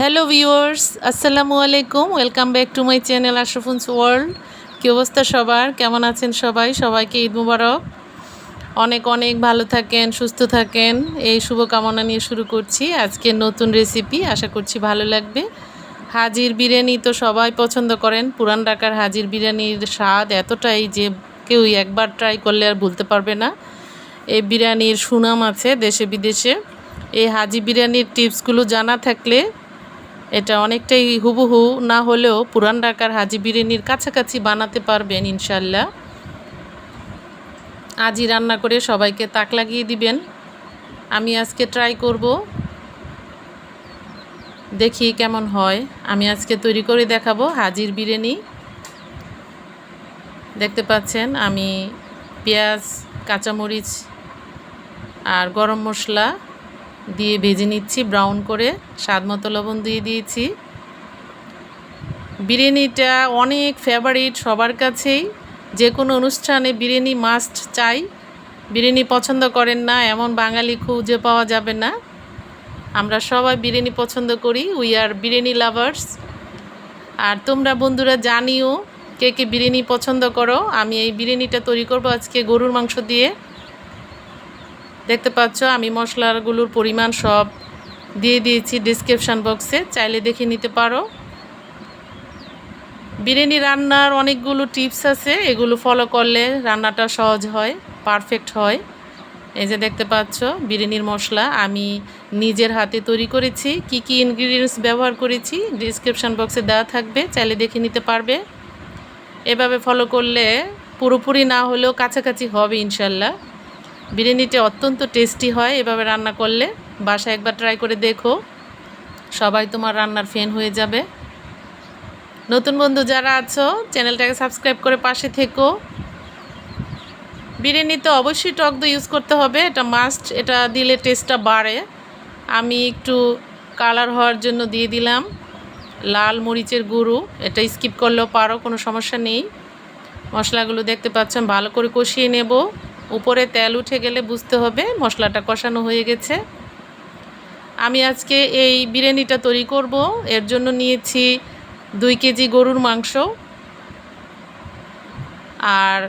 Hello viewers আসসালামু আলাইকুম welcome back to my channel Ashrafun's world কী অবস্থা সবার? কেমন আছেন সবাই? সবাইকে ঈদ মুবারক। অনেক অনেক ভালো থাকেন, সুস্থ থাকেন। এই শুভকামনা নিয়ে শুরু করছি আজকে নতুন রেসিপি আশা করছি ভালো লাগবে। হাজির বিরিয়ানি তো সবাই পছন্দ করেন। পুরান ঢাকার হাজির বিরিয়ানির স্বাদ এতটাই যে কেউই একবার ট্রাই করলে আর ভুলতে পারবে না। এই বিরিয়ানির সুনাম আছে দেশে বিদেশে এই হাজি বিরিয়ানির টিপসগুলো জানা থাকলে এটা অনেকটাই হুবহু না হলেও পুরান ঢাকার হাজি বিরিয়ানির কাছাকাছি বানাতে পারবেন ইনশাল্লাহ। আজই রান্না করে সবাইকে তাক লাগিয়ে দিবেন। আমি আজকে ট্রাই করব। দেখি কেমন হয়। আমি আজকে তৈরি করে দেখাবো হাজির বিরিয়ানি। দেখতে পাচ্ছেন আমি পেঁয়াজ, কাঁচামরিচ আর গরম মশলা দিয়ে ভেজে নিচ্ছি ব্রাউন করে স্বাদ মতো লবণ দিয়ে দিয়েছি। বিরিয়ানিটা অনেক ফেভারিট সবার কাছেই। যে কোনো অনুষ্ঠানে বিরিয়ানি মাস্ট চাই। বিরিয়ানি পছন্দ করেন না, এমন বাঙালি খুঁজে পাওয়া যাবে না। আমরা সবাই বিরিয়ানি পছন্দ করি উই আর বিরিয়ানি লাভার্স আর তোমরা বন্ধুরা জানিও কে কে বিরিয়ানি পছন্দ করো। আমি এই বিরিয়ানিটা তৈরি করব আজকে গরুর মাংস দিয়ে। দেখতে পাচ্ছ, আমি মশলাগুলোর পরিমাণ সব দিয়ে দিয়েছি ডিসক্রিপশান বক্সে চাইলে দেখে নিতে পারো। বিরিয়ানি রান্নার অনেকগুলো টিপস আছে, এগুলো ফলো করলে রান্নাটা সহজ হয় পারফেক্ট হয়। এই যে দেখতে পাচ্ছ, বিরিয়ানির মশলা আমি নিজের হাতে তৈরি করেছি। কি কি ইনগ্রিডিয়েন্টস ব্যবহার করেছি ডিসক্রিপশান বক্সে দেওয়া থাকবে, চাইলে দেখে নিতে পারবে। এভাবে ফলো করলে পুরোপুরি না হলেও কাছাকাছি হবে ইনশাল্লাহ। বিরিয়ানিটা অত্যন্ত টেস্টি হয়, এভাবে রান্না করলে। বাসায় একবার ট্রাই করে দেখো। সবাই তোমার রান্নার ফ্যান হয়ে যাবে। নতুন বন্ধু যারা আছো, চ্যানেলটাকে সাবস্ক্রাইব করে পাশে থেকো। বিরিয়ানিতে অবশ্যই টক দই ইউজ করতে হবে, এটা মাস্ট এটা দিলে টেস্টটা বাড়ে। আমি একটু কালার হওয়ার জন্য দিয়ে দিলাম। লাল মরিচের গুঁড়ো, এটা স্কিপ করলেও পারো, কোনো সমস্যা নেই। মশলাগুলো দেখতে পাচ্ছেন, ভালো করে কষিয়ে নেব। উপরে তেল উঠে গেলে বুঝতে হবে মশলাটা কষানো হয়ে গেছে। আমি আজকে এই বিরিয়ানিটা তৈরি করব। এর জন্য নিয়েছি দুই কেজি গরুর মাংস। আর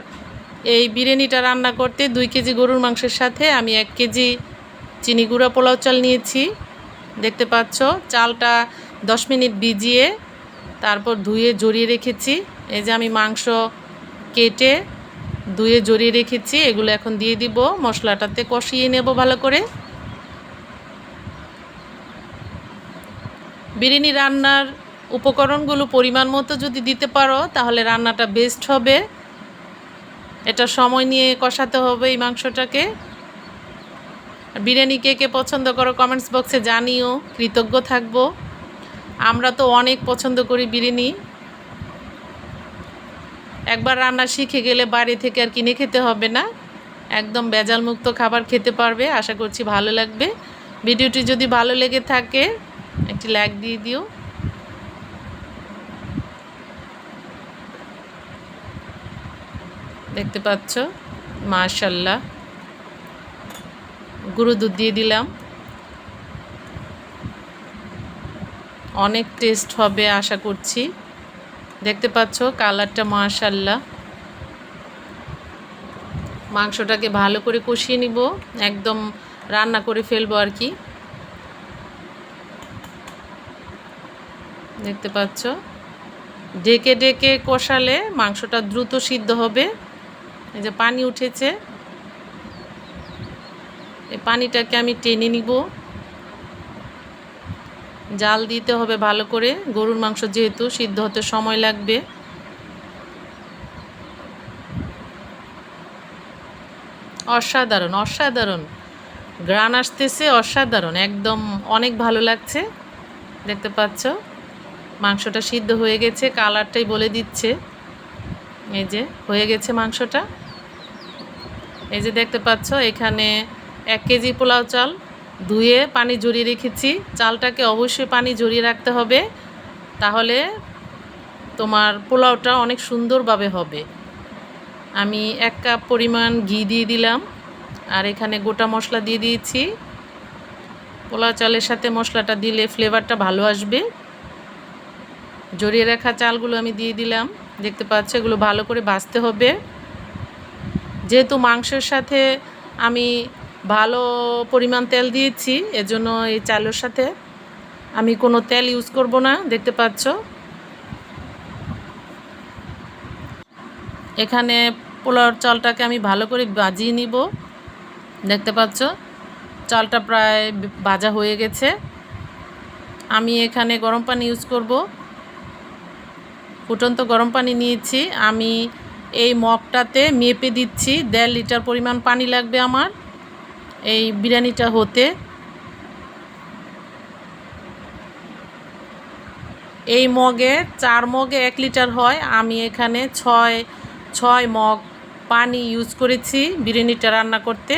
এই বিরিয়ানিটা রান্না করতে দুই কেজি গরুর মাংসের সাথে আমি এক কেজি চিনি গুঁড়া পোলাও চাল নিয়েছি। দেখতে পাচ্ছ, চালটা দশ মিনিট ভিজিয়ে তারপর ধুয়ে জড়িয়ে রেখেছি। এই যে আমি মাংস কেটে ধুয়ে জড়িয়ে রেখেছি, এগুলো এখন দিয়ে দিব, মশলাটাতে কষিয়ে নেব ভালো করে। বিরিয়ানি রান্নার উপকরণগুলো পরিমাণ মতো যদি দিতে পারো, তাহলে রান্নাটা বেস্ট হবে। এটা সময় নিয়ে কষাতে হবে এই মাংসটাকে। বিরিয়ানি কে কে পছন্দ করো কমেন্টস বক্সে জানিও, কৃতজ্ঞ থাকব। আমরা তো অনেক পছন্দ করি বিরিয়ানি। একবার রান্না শিখে গেলে বাড়ি থেকে আর কিনে খেতে হবে না। একদম বেজাল মুক্ত খাবার খেতে পারবে, আশা করছি ভালো লাগবে। ভিডিওটি যদি ভালো লেগে থাকে, একটি লাইক দিয়ে দিও। দেখতে পাচ্ছ? মাশাল্লাহ গুঁড়ো দুধ দিয়ে দিলাম। অনেক টেস্ট হবে, আশা করছি। দেখতে পাচ্ছ, কালারটা মাশাল্লাহ মাংসটাকে ভালো করে কষিয়ে নিব, একদম রান্না করে ফেলব আর কি। দেখতে পাচ্ছ, ডেকে ডেকে কষালে মাংসটা দ্রুত সিদ্ধ হবে। এই যে পানি উঠেছে, এই পানিটাকে আমি টেনে নিব। জাল দিতে হবে ভালো করে। গরুর মাংস যেহেতু সিদ্ধ হতে সময় লাগবে। অসাধারণ অসাধারণ। গ্রান আসতেছে, অসাধারণ। একদম অনেক ভালো লাগছে। দেখতে পাচ্ছ? মাংসটা সিদ্ধ হয়ে গেছে, কালারটাই বলে দিচ্ছে। এই যে, হয়ে গেছে মাংসটা। এই যে দেখতে পাচ্ছ, এখানে এক কেজি পোলাও চাল। ধুয়ে পানি জড়িয়ে রেখেছি। চালটাকে অবশ্যই পানি জড়িয়ে রাখতে হবে। তাহলে তোমার পোলাওটা অনেক সুন্দরভাবে হবে। আমি এক কাপ পরিমাণ ঘি দিয়ে দিলাম। আর এখানে গোটা মশলা দিয়ে দিয়েছি। পোলাও চালের সাথে মশলাটা দিলে ফ্লেভারটা ভালো আসবে। জড়িয়ে রাখা চালগুলো আমি দিয়ে দিলাম। দেখতে পাচ্ছ, এগুলো ভালো করে ভাজতে হবে। যেহেতু মাংসের সাথে আমি ভালো পরিমাণ তেল দিয়েছি, এজন্য এই চালের সাথে আমি কোনো তেল ইউজ করব না, দেখতে পাচ্ছ। এখানে পোলাওর চালটাকে আমি ভালো করে বাজিয়ে নিব, দেখতে পাচ্ছ। চালটা প্রায় ভাজা হয়ে গেছে। আমি এখানে গরম পানি ইউজ করব। ফুটন্ত গরম পানি নিয়েছি। আমি এই মগটাতে মেপে দিচ্ছি, দেড় লিটার পরিমাণ পানি লাগবে আমার। এই বিরিয়ানিটা হতে এই মগে, চার মগে এক লিটার হয়। আমি এখানে ছয় ছয় মগ পানি ইউজ করেছি বিরিয়ানিটা রান্না করতে।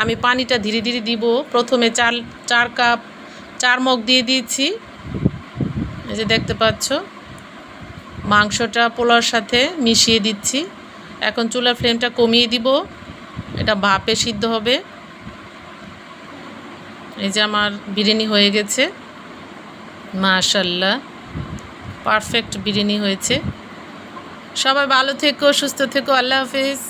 আমি পানিটা ধীরে ধীরে দিব। প্রথমে চার চার কাপ, চার মগ দিয়ে দিয়েছি। এই যে দেখতে পাচ্ছ, মাংসটা পোলার সাথে মিশিয়ে দিচ্ছি। এখন চুলার ফ্লেমটা কমিয়ে দিব। এটা ভাপে সিদ্ধ হবে। এই যে আমার বিরিয়ানি হয়ে গেছে। মাশাল্লাহ পারফেক্ট বিরিয়ানি হয়েছে। সবাই ভালো থেকো, সুস্থ থেকো, আল্লাহ হাফিজ।